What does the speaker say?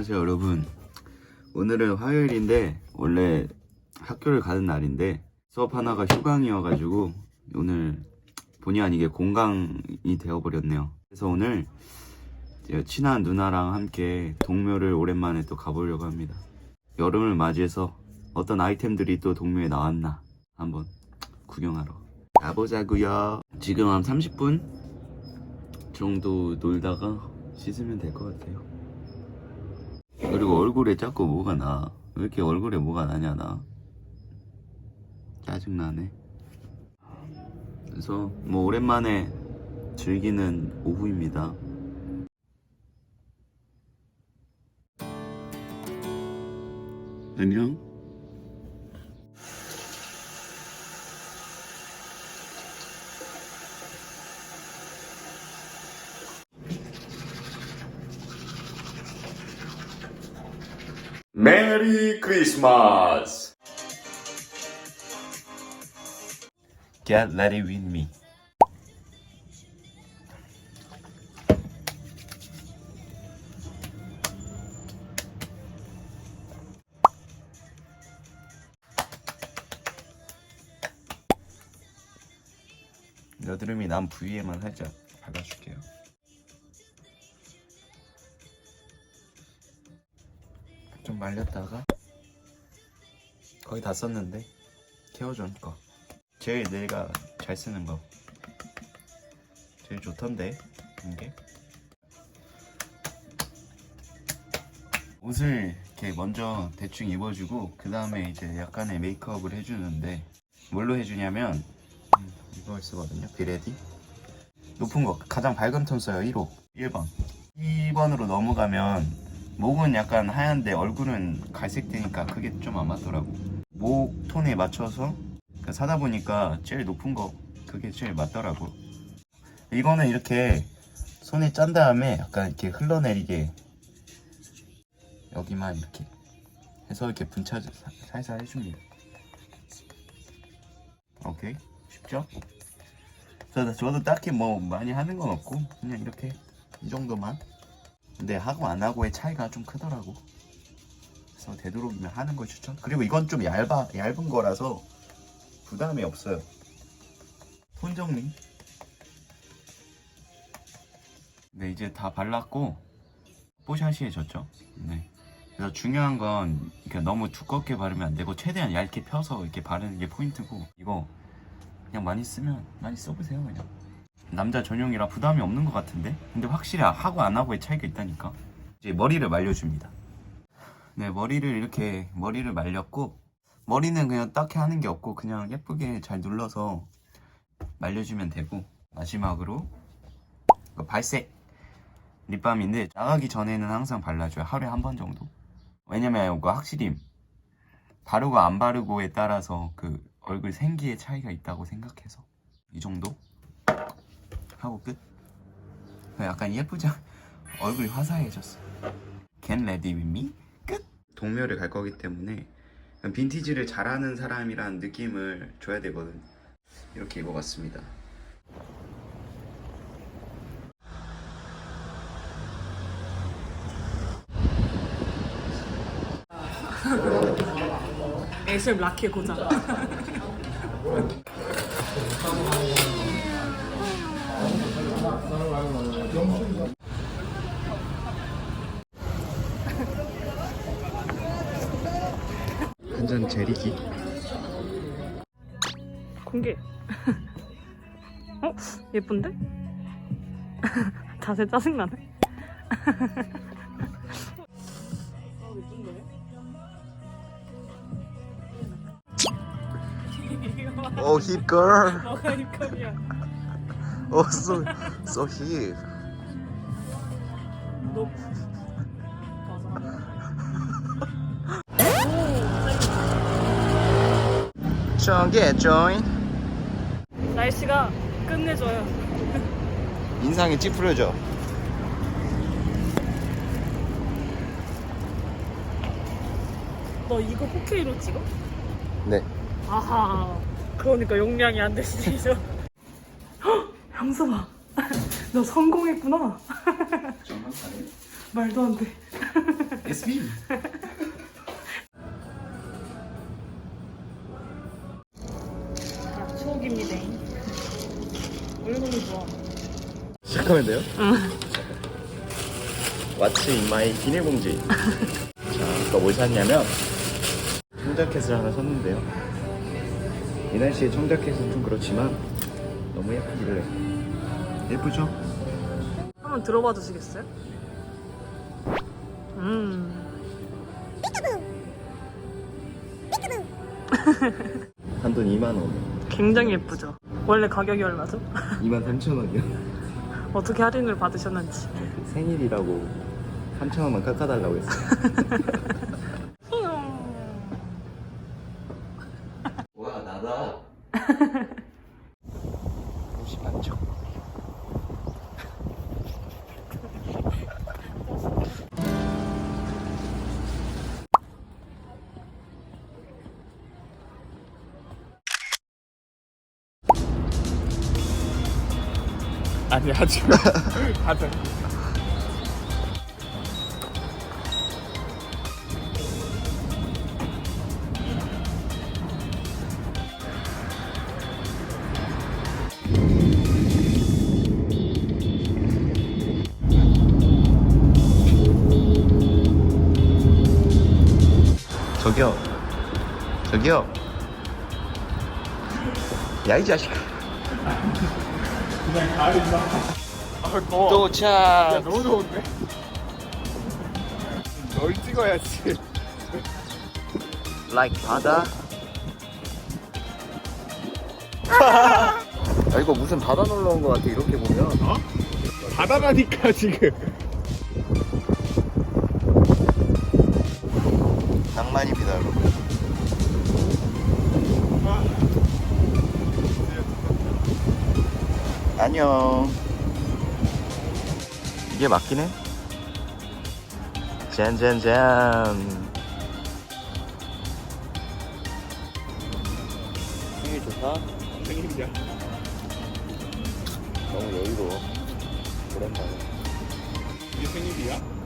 안녕하세요 여러분. 오늘은 화요일인데 원래 학교를 가는 날인데 수업 하나가 휴강이어가지고 오늘 본의 아니게 공강이 되어버렸네요. 그래서 오늘 제 친한 누나랑 함께 동묘를 오랜만에 또 가보려고 합니다. 여름을 맞이해서 어떤 아이템들이 또 동묘에 나왔나 한번 구경하러 가보자고요. 지금 한 30분 정도 놀다가 씻으면 될 것 같아요 그리고 얼굴에 자꾸 뭐가 나. 왜 이렇게 얼굴에 뭐가 나냐, 나. 짜증나네. 그래서 뭐 오랜만에 즐기는 오후입니다. 안녕. 크리스마스! Get ready with me. 여드름이 난 부위에만 살짝 발라줄게요. 좀 말렸다가 거의 다 썼는데 케어존 거. 제일 내가 잘 쓰는 거. 제일 좋던데 이게. 옷을 이렇게 먼저 대충 입어주고 그 다음에 이제 약간의 메이크업을 해주는데 뭘로 해주냐면 음, 이걸 쓰거든요 비레디. 높은 거 가장 밝은 톤 써요 1호. 1번. 2번으로 넘어가면 목은 약간 하얀데 얼굴은 갈색 되니까 그게 좀 안 맞더라고 목 톤에 맞춰서 그 사다 보니까 제일 높은 거 그게 제일 맞더라고. 이거는 이렇게 손에 짠 다음에 약간 이렇게 흘러내리게 여기만 이렇게 해서 이렇게 분차 사- 살살 해줍니다. 오케이 쉽죠? 저도, 저도 딱히 뭐 많이 하는 건 없고 그냥 이렇게 이 정도만. 근데 하고 안 하고의 차이가 좀 크더라고. 그래서 되도록이면 하는 걸 추천. 그리고 이건 좀 얇아 얇은 거라서 부담이 없어요. 톤 정리. 네, 이제 다 발랐고 뽀샤시해졌죠. 네. 그래서 중요한 건 너무 두껍게 바르면 안 되고 최대한 얇게 펴서 이렇게 바르는 게 포인트고 이거 그냥 많이 쓰면 많이 써보세요 그냥. 남자 전용이라 부담이 없는 것 같은데 근데 확실히 하고 안 하고의 차이가 있다니까. 이제 머리를 말려줍니다. 네, 머리를 이렇게 머리를 말렸고 머리는 그냥 딱히 하는 게 없고 그냥 예쁘게 잘 눌러서 말려주면 되고 마지막으로 발색. 립밤인데 나가기 전에는 항상 발라줘요. 하루에 한 번 정도. 왜냐면 이거 확실히 바르고 안 바르고에 따라서 그 얼굴 생기의 차이가 있다고 생각해서. 이 정도? 하고 끝. 약간 예쁘죠? 얼굴이 화사해졌어. Get ready with me? 끝 동묘를 갈 거기 때문에 빈티지를 잘하는 사람이란 느낌을 줘야 되거든. 이렇게 입어봤습니다. 애슐 라키의 고장. 한잔 제리기. 공개. 어? 예쁜데? 자세 짜증나네. Hip girl. 너가 입금이야. Oh, so so hip. 너. 저게 join. 날씨가 끝내줘요. 인상이 찌푸려져. 너 이거 4K로 찍어? 네. 아하. 그러니까 용량이 안 되시죠. 형수봐. 너 성공했구나. 말도 안 돼. It's 시작하면 돼요? 왓츠 인마이 비닐봉지 자, 이거 뭘 샀냐면 청자켓을 하나 샀는데요 이 날씨에 청자켓은 좀 그렇지만 너무 예쁘길래 예쁘죠? 한번 들어봐 주시겠어요? 음. 한 돈 2만 원 굉장히 예쁘죠? 원래 가격이 얼마죠? 2만 3천 원이요 어떻게 할인을 받으셨는지. 생일이라고 3천 원만 깎아달라고 했어요 아니 하지 마. 하자. 저기요 저기요 야 이 자식아 그냥 가린다. 아 더워. 야 도착 너무 더운데. 널 찍어야지. like 바다 아 이거 무슨 바다 놀러 온것 같아 이렇게 보면 어? 바다라니까 지금. 낭만입니다 여러분 안녕. 이게 맞긴 해. 짠짠짠 생일 좋다. 생일이야. 너무 여유로워. 오랜만에. 이게 생일이야?